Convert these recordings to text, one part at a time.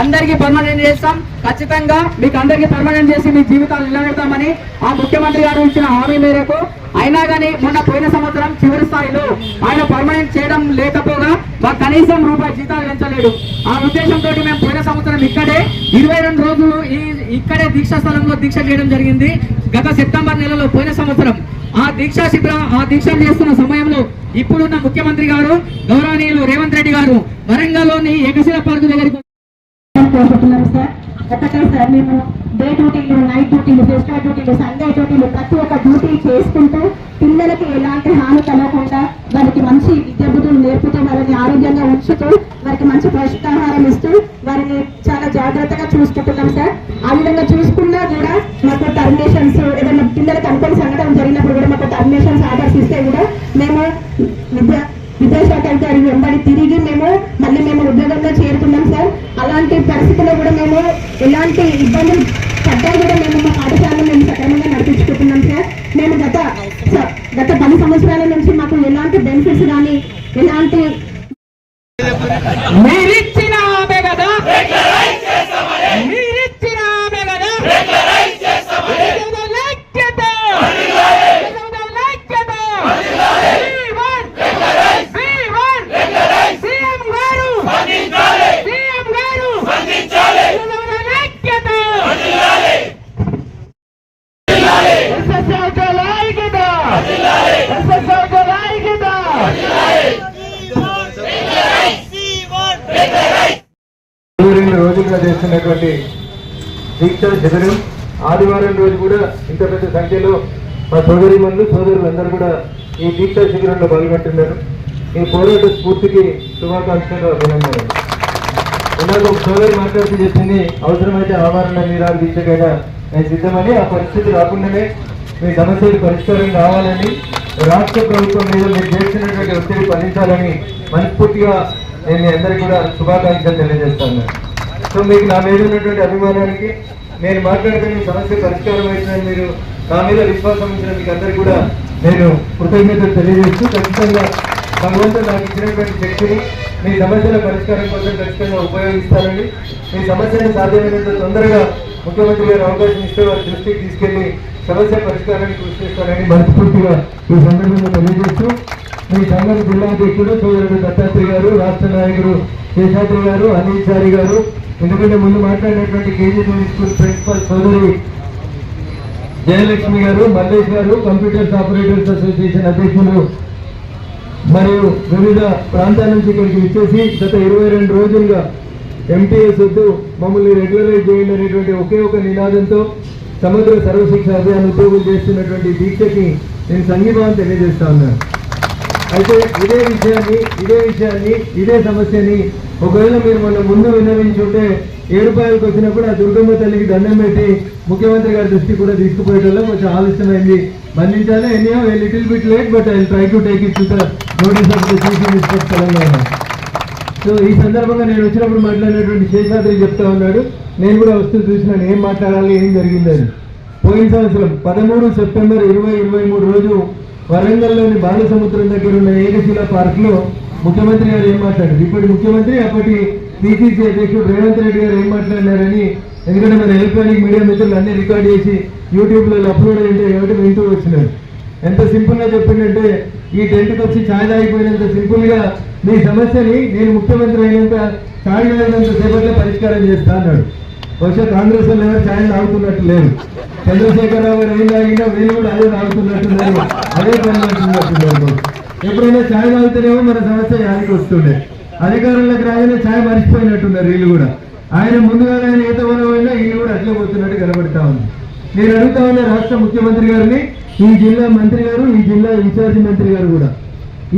అందరికీ పర్మనెంట్ చేస్తాం. ఖచ్చితంగా మీకు అందరికీ పర్మనెంట్ చేసి మీ జీవితాలు నిలబెడతామని ఆ ముఖ్యమంత్రి గారు ఇచ్చిన హామీ మేరకు అయినా కానీ మొన్న పోయిన సంవత్సరం చివరి స్థాయిలో ఆయన పర్మనెంట్ చేయడం లేకపోగా మాకు కనీసం రూపాయి జీతాలు పెంచలేడు. ఆ ఉద్దేశంతో మేము పోయిన సంవత్సరం ఇక్కడే ఇరవై రెండు రోజులు ఈ ఇక్కడే దీక్షా స్థలంలో దీక్ష చేయడం జరిగింది. గత సెప్టెంబర్ నెలలో పోయిన సంవత్సరం ఆ దీక్షా శిబిరం ఆ దీక్షలు చేస్తున్న సమయంలో ఇప్పుడున్న ముఖ్యమంత్రి గారు గౌరవనీయులు రేవంత్ రెడ్డి గారు వరంగల్లోని ఏకశిల పార్కు దగ్గరికి కోరుకుంటున్నాం సార్. ఎక్కడ సార్ మేము డే డ్యూటీలు నైట్ డ్యూటీలు ఫెస్టివల్ డ్యూటీలు సండే డ్యూటీలు ప్రతి ఒక్క డ్యూటీ చేసుకుంటూ పిల్లలకి ఎలాంటి హాని కలగకుండా వారికి మంచి విద్య బుద్ధులు నేర్పుతూ వారిని ఆరోగ్యంగా ఉంచుతూ వారికి మంచి పౌష్టికాహారం ఇస్తూ వారిని చాలా జాగ్రత్తగా చూసుకుంటున్నాం సార్. ఆ విధంగా చూసుకున్నా కూడా ఎలాంటి బెనిఫిట్స్ కానీ ఎలాంటి ఉన్నటువంటి దీక్ష శిబిరం ఆదివారం రోజు కూడా ఇంత పెద్ద సంఖ్యలో మా సోదరి మందు సోదరులు అందరూ కూడా ఈ దీక్ష శిబిరంలో పాల్గొంటున్నారు. ఈ పోరాట స్ఫూర్తికి శుభాకాంక్షలు అభినందనలు. ఇందాక ఒక సోదరి మాట్లాడుతూ చెప్పింది అవసరమైతే ఆవరణ నీరాలు దీక్షకైనా నేను సిద్ధమని. ఆ పరిస్థితి రాకుండానే మీ సమస్యలు పరిష్కారం కావాలని రాష్ట్ర ప్రభుత్వం మీద మీరు చేస్తున్నటువంటి ఒత్తిడి ఫలించాలని మనస్ఫూర్తిగా నేను మీ అందరికీ కూడా శుభాకాంక్షలు తెలియజేస్తాను. సో మీకు నా మీద ఉన్నటువంటి అభిమానానికి నేను మాట్లాడితే మీ సమస్య పరిష్కారం అవుతుందని మీరు నా మీద విశ్వాసం ఉంచిన మీకు అందరికీ కూడా నేను కృతజ్ఞతలు తెలియజేస్తూ ఖచ్చితంగా భగవంతుడు నాకు ఇచ్చినటువంటి శక్తిని మీ సమస్యల పరిష్కారం కోసం ఖచ్చితంగా ఉపయోగిస్తారని. మీ సమస్యను సాధ్యమైనంత తొందరగా ముఖ్యమంత్రి గారు అవకాశం ఇస్తే వారి దృష్టికి తీసుకెళ్ళి సమస్య పరిష్కారానికి కృషి చేస్తారని మనస్ఫూర్తిగా ఈ సందర్భంగా తెలియజేస్తూ మీ సంఘం జిల్లా అధ్యక్షుడు సోదరుడు దత్తాత్రి గారు రాష్ట్ర నాయకుడు శేషాద్రి గారు అనిల్ చారి గారు. ఎందుకంటే ముందు మాట్లాడినటువంటి కేజీ స్కూల్ ప్రిన్సిపల్ సోదరి జయలక్ష్మి గారు మల్లేష్ గారు కంప్యూటర్స్ ఆపరేటర్స్ అసోసియేషన్ అధ్యక్షులు మరియు వివిధ ప్రాంతాల నుంచి ఇక్కడికి వచ్చేసి గత ఇరవై రెండు రోజులుగా ఎంటీఎస్ వద్దు మమ్మల్ని రెగ్యులరైజ్ చేయండి అనేటువంటి ఒకే ఒక నినాదంతో సమగ్ర సర్వశిక్ష అభియాన్ ఉద్యోగులు చేస్తున్నటువంటి దీక్షకి నేను సంఘీభావం తెలియజేస్తా ఉన్నాను అయితే ఇదే విషయాన్ని ఇదే విషయాన్ని ఇదే సమస్యని ఒకవేళ మీరు మన ముందు విన్నవించుంటే ఏ వచ్చినప్పుడు ఆ దుర్గమ్మ తల్లికి దండం పెట్టి ముఖ్యమంత్రి గారి దృష్టి కూడా తీసుకుపోయేటప్పుడు కొంచెం ఆలస్యమైంది. మన్నించాలి ఎన్నో little bit late but I try to take it notice of the chief minister Telangana. So ఈ సందర్భంగా నేను వచ్చినప్పుడు మాట్లాడినటువంటి శేషాద్రి చెప్తా ఉన్నాడు. నేను కూడా వస్తూ చూసినాను ఏం మాట్లాడాలి ఏం జరిగిందని పోయిన సంవత్సరం పదమూడు సెప్టెంబర్ ఇరవై ఇరవై మూడు రోజు వరంగల్లోని బాలసముద్రం దగ్గర ఉన్న ఏకశిలా పార్క్లో ముఖ్యమంత్రి గారు ఏం మాట్లాడారు? ఇప్పటి ముఖ్యమంత్రి అప్పటి టీసీసీ అధ్యక్షుడు రేవంత్ రెడ్డి గారు ఏం మాట్లాడినారని ఎందుకంటే మన ఎలక్ట్రానిక్ మీడియా మిత్రులు అన్ని రికార్డ్ చేసి యూట్యూబ్లో అప్లోడ్ అయ్యింటే ఏమిటి వింటూ వచ్చినారు. ఎంత సింపుల్గా చెప్పిందంటే ఈ టెంట్కి వచ్చి ఛాయ్ తాగిపోయినంత సింపుల్గా మీ సమస్యని నేను ముఖ్యమంత్రి అయినంత ఛాయ్ తాగినంత సేపట్లో పరిష్కారం చేస్తా అన్నాడు. బహుశా కాంగ్రెస్ వాళ్ళు ఎవరు ఛాయ్ తాగుతున్నట్టు లేరు. చంద్రశేఖరరావు గారు ఏం తాగినా వీళ్ళు కూడా అదే తాగుతున్నట్టున్నారు అదే పని ఎప్పుడైనా ఛాయ్ తాగుతేనేమో మన సమస్య యానికి వస్తుండే. అధికారంలోకి రాగానే ఛాయ్ మర్చిపోయినట్టున్నారు వీళ్ళు కూడా. ఆయన ముందుగా ఆయన ఈత అయినా వీళ్ళు కూడా అట్లే పోతున్నట్టు కనబడతా ఉంది. నేను అడుగుతా ఉన్న రాష్ట్ర ముఖ్యమంత్రి గారిని ఈ జిల్లా మంత్రి గారు ఈ జిల్లా ఇన్ఛార్జి మంత్రి గారు కూడా.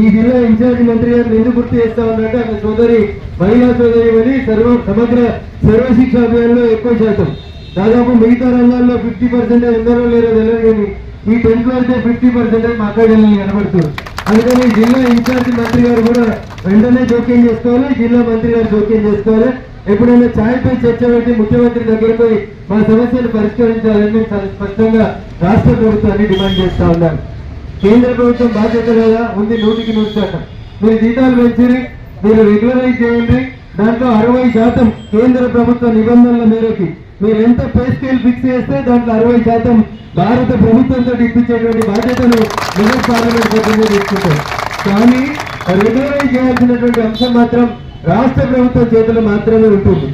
ఈ జిల్లా ఇన్ఛార్జి మంత్రి గారిని ఎందుకు గుర్తు చేస్తా ఉన్నట్టు ఆమె సోదరి మహిళా సోదరి అని సర్వ సమగ్ర సర్వశిక్ష అభియాన్లో ఎక్కువ శాతం. దాదాపు మిగతా రంగాల్లో ఫిఫ్టీ పర్సెంటేజ్ ఎందరో లేరో తెలియదు కానీ ఈ టెన్త్ అయితే ఫిఫ్టీ పర్సెంటేజ్ మా అక్కడ కనబడుతుంది. అందుకని జిల్లా ఇన్ఛార్జి మంత్రి గారు కూడా వెంటనే జోక్యం చేసుకోవాలి జిల్లా మంత్రి గారు జోక్యం చేసుకోవాలి. ఎప్పుడైనా ఛాయ్పై చర్చ పెట్టి ముఖ్యమంత్రి దగ్గరకు పోయి మా సమస్యను పరిష్కరించాలని మేము చాలా స్పష్టంగా రాష్ట్ర ప్రభుత్వాన్ని డిమాండ్ చేస్తా ఉన్నాను కేంద్ర ప్రభుత్వం బాధ్యత కదా ఉంది నూటికి నూరు శాతం. మీరు జీతాలు పెంచిరి మీరు రెగ్యులరైజ్ చేయండి. దాంట్లో అరవై శాతం కేంద్ర ప్రభుత్వ నిబంధనల మేరకి. మీరు ఎంత పే స్కేల్ ఫిక్స్ చేస్తే దాంట్లో అరవై శాతం భారత ప్రభుత్వంతో ఇప్పించేటువంటి బాధ్యతను పార్లమెంట్ తీసుకుంటారు కానీ రెగ్యులరైజ్ చేయాల్సినటువంటి అంశం మాత్రం రాష్ట్ర ప్రభుత్వం చేతులు మాత్రమే ఉంటుంది.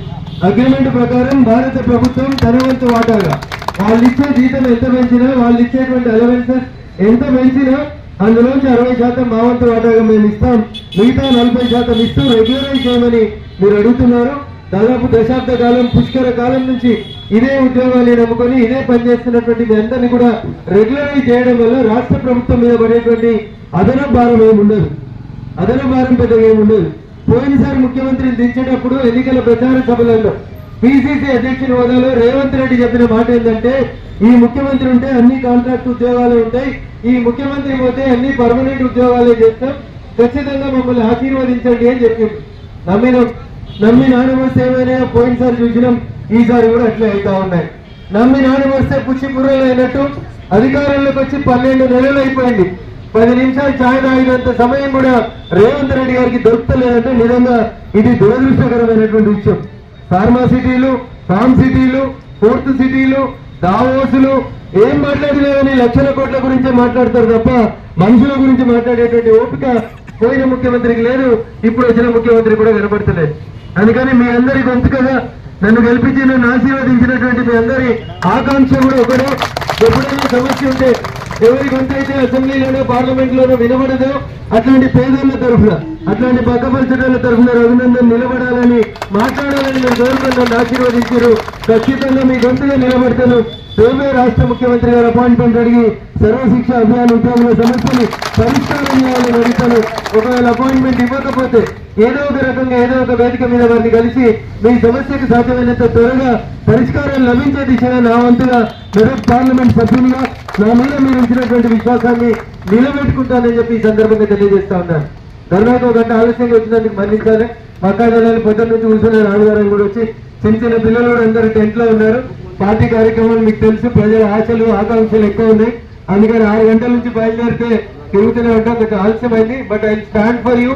అగ్రిమెంట్ ప్రకారం భారత ప్రభుత్వం తన వంతు వాటాగా వాళ్ళు ఇచ్చే జీతం ఎంత పెంచినా వాళ్ళు ఇచ్చేటువంటి అలవెన్సెస్ ఎంత పెంచినా అందులోంచి అరవై శాతం మా వంతు వాటాగా మేము ఇస్తాం. మిగతా నలభై శాతం ఇస్తూ రెగ్యులరైజ్ చేయమని మీరు అడుగుతున్నారు. దాదాపు దశాబ్ద కాలం పుష్కర కాలం నుంచి ఇదే ఉద్యోగాన్ని నమ్ముకొని ఇదే పనిచేస్తున్నటువంటి మీ అందరినీ కూడా రెగ్యులరైజ్ చేయడం వల్ల రాష్ట్ర ప్రభుత్వం మీద పడేటువంటి అదనపు భారం ఏమి ఉండదు అదనపు భారం పెద్దగా ఏమి ఉండదు. పోయినసారి ముఖ్యమంత్రిని దించేటప్పుడు ఎన్నికల ప్రచార సభలలో పిసిసి అధ్యక్షుని హోదాలో రేవంత్ రెడ్డి చెప్పిన మాట ఏంటంటే ఈ ముఖ్యమంత్రి ఉంటే అన్ని కాంట్రాక్ట్ ఉద్యోగాలు ఉంటాయి. ఈ ముఖ్యమంత్రి పోతే అన్ని పర్మనెంట్ ఉద్యోగాలే చేస్తాం. ఖచ్చితంగా మమ్మల్ని ఆశీర్వదించండి అని చెప్పింది నమ్మిన. నమ్మి నానమస్తే వస్తే ఏమైనా పోయినసారి చూసినాం ఈసారి కూడా అట్లే అవుతా ఉన్నాయి. నమ్మి నానమస్తే వస్తే పుచ్చి పుర్రలు అయినట్టు అధికారంలోకి వచ్చి పన్నెండు నెలలు అయిపోయింది. పది నిమిషాలు ఛాయ్ తాగినంత సమయం కూడా రేవంత్ రెడ్డి గారికి దొరుకుతలేదంటే నిజంగా ఇది దురదృష్టకరమైనటువంటి విషయం. ఫార్మా సిటీలు ఫామ్ సిటీలు ఫోర్త్ సిటీలు దావోసులు ఏం మాట్లాడలేదని లక్షల కోట్ల గురించే మాట్లాడతారు తప్ప మనుషుల గురించి మాట్లాడేటువంటి ఓపిక పోయిన ముఖ్యమంత్రికి లేదు ఇప్పుడు వచ్చిన ముఖ్యమంత్రి కూడా కనబడతలేదు అందుకని మీ అందరి గొంతుకగా నన్ను గెలిపించి నన్ను ఆశీర్వదించినటువంటి మీ అందరి ఆకాంక్ష కూడా ఒకడు ఎప్పుడైనా సమస్య ఉంటే ఎవరి గొంతు అయితే అసెంబ్లీలోనూ పార్లమెంట్ లోనో వినబడదో అట్లాంటి పేదోళ్ళ తరఫున అట్లాంటి పక్కపరిచయాల తరఫున రఘునందన్ నిలబడాలని మాట్లాడాలని నేను కోరుకుని ఆశీర్వదించారు ఖచ్చితంగా మీ గొంతుగా నిలబడతాను. రేపే రాష్ట్ర ముఖ్యమంత్రి గారు అపాయింట్మెంట్ అడిగి సర్వశిక్ష అభియాన్ ఉద్యోగుల సమస్యని పరిష్కారం చేయాలని అడుగుతాను ఒకవేళ అపాయింట్మెంట్ ఇవ్వకపోతే ఏదో ఒక రకంగా ఏదో ఒక వేదిక మీద వారిని కలిసి మీ సమస్యకు సాధ్యమైనంత త్వరగా పరిష్కారం లభించే దిశగా నా వంతుగా మెదక్ పార్లమెంట్ సభ్యులుగా నా మీద మీరు ఉంచినటువంటి విశ్వాసాన్ని నిలబెట్టుకుంటానని చెప్పి ఈ సందర్భంగా తెలియజేస్తా ఉన్నాను. ధర్నాకు ఒక గంట ఆలస్యంగా వచ్చినందుకు మన్నించాలి. మక్కా జిల్లాలో పొద్దున్న నుంచి కూర్చున్న నాన్నగారు కూడా వచ్చి చిన్న చిన్న పిల్లలు కూడా అందరూ టెంట్లో ఉన్నారు. పార్టీ కార్యక్రమాలు మీకు తెలుసు ప్రజల ఆశలు ఆకాంక్షలు ఎక్కువ ఉన్నాయి. అందుకని ఆరు గంటల నుంచి బయలుదేరితే తిరుగుతూనే ఉంటాం. కొంచెం ఆలస్యమైంది but I stand for you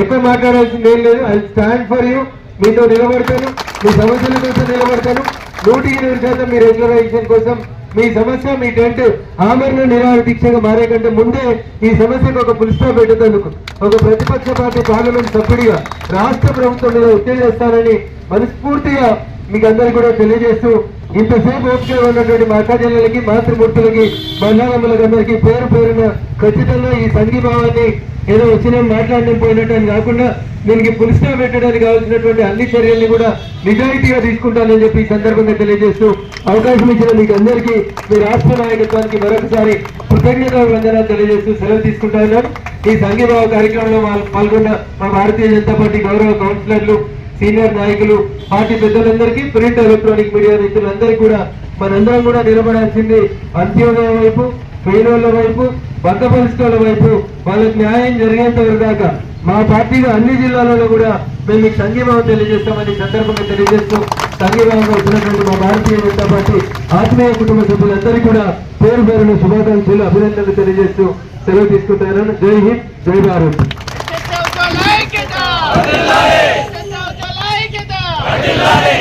ఎక్కువ మాట్లాడాల్సింది ఏం లేదు. ఐ స్టాండ్ ఫర్ యూ మీతో నిలబడతాను. మీ సమస్యల కోసం నిలబడతాను. నూటికి నూరు శాతం మీ రెగ్యులరైజేషన్ కోసం మీ సమస్య మీ టెంట్ ఆమరణ నిరాహార దీక్షగా మారే కంటే ముందే ఈ సమస్యకు ఒక పులి పెట్టేందుకు ఒక ప్రతిపక్ష పార్టీ పార్లమెంట్ సభ్యుడిగా రాష్ట్ర ప్రభుత్వం మీద ఒత్తిడి మనస్ఫూర్తిగా మీకు అందరికీ కూడా తెలియజేస్తూ ఇంతసేపు ఓపిక ఉన్నటువంటి మా అక్క జిల్లలకి మాతృమూర్తులకి బంగారమ్మలకి అందరికీ పేరు పేరున ఖచ్చితంగా ఈ సంఘీభావాన్ని ఏదో వచ్చిన మాట్లాడడం పోయినట్టు అని కాకుండా దీనికి పులిస్టా పెట్టడానికి కావాల్సినటువంటి అన్ని చర్యల్ని కూడా నిజాయితీగా తీసుకుంటానని చెప్పి ఈ సందర్భంగా తెలియజేస్తూ అవకాశం ఇచ్చిన మీకు అందరికీ మీ రాష్ట్ర నాయకత్వానికి మరొకసారి కృతజ్ఞత వందనాలు తెలియజేస్తూ సెలవు తీసుకుంటా ఉన్నాను ఈ సంఘీభావ కార్యక్రమంలో పాల్గొన్న మా భారతీయ జనతా పార్టీ గౌరవ కౌన్సిలర్లు సీనియర్ నాయకులు పార్టీ పెద్దలందరికీ ప్రింట్ ఎలక్ట్రానిక్ మీడియా మిత్రులందరికీ కూడా మనందరం కూడా నిలబడాల్సింది అంత్యోదయం వైపు పేదోళ్ళ వైపు బద్ద పరిస్థితుల వైపు. వాళ్ళకి న్యాయం జరిగేంత దాకా మా పార్టీలో అన్ని జిల్లాలలో కూడా మేము మీకు సంఘీభావం తెలియజేస్తామని సందర్భంగా తెలియజేస్తూ సంఘీభావంగా వచ్చినటువంటి మా భారతీయ జనతా పార్టీ ఆత్మీయ కుటుంబ సభ్యులందరికీ కూడా పేరు పేరున శుభాకాంక్షలు అభినందనలు తెలియజేస్తూ సెలవు తీసుకుంటారని జై హింద్ జై భారత్. செல்லாதே